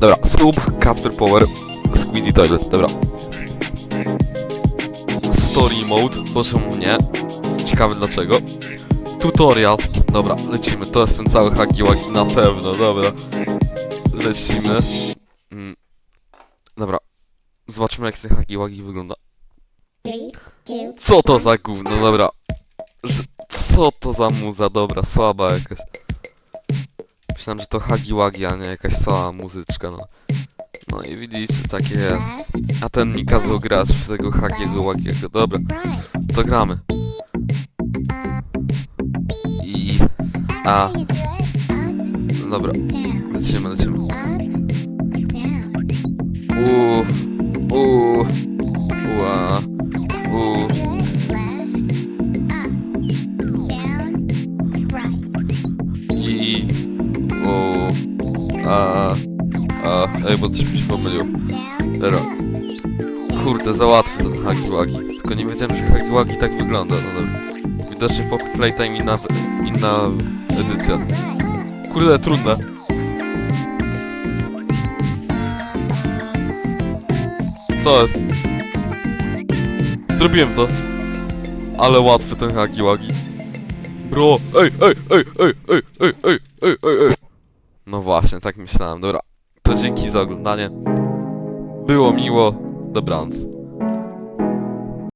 Dobra, sub, Casper Power, Squeezy Toilet, dobra. Story mode, bo czemu nie? Ciekawe dlaczego. Tutorial, dobra, lecimy, to jest ten cały hagiłagi na pewno, dobra. Lecimy. Mm. Dobra, zobaczmy jak ten hagiłagi wygląda. Co to za gówno, dobra. Co to za muza, dobra, słaba jakaś. Myślałem, że to Hagiwagi, a nie jakaś słaba muzyczka, no. No i widzicie, takie jest. A ten mi kazał grać w tego Hagiego Łagiego, dobra, to gramy. I... A, dobra, lecimy, lecimy. A... A... Ej, bo coś mi się pomylił. Dobra. Kurde, za łatwy ten Hagiwagi. Tylko nie wiedziałem, że Hagiwagi tak wygląda. No dobra. Widocznie po Playtime inna, inna edycja. Kurde, trudne. Co jest? Zrobiłem to. Ale łatwy ten Hagiwagi. Bro, ej, ej, ej, ej, ej, ej, ej, ej, ej. No właśnie, tak myślałem. Dobra, to dzięki za oglądanie. Było miło. Dobranoc.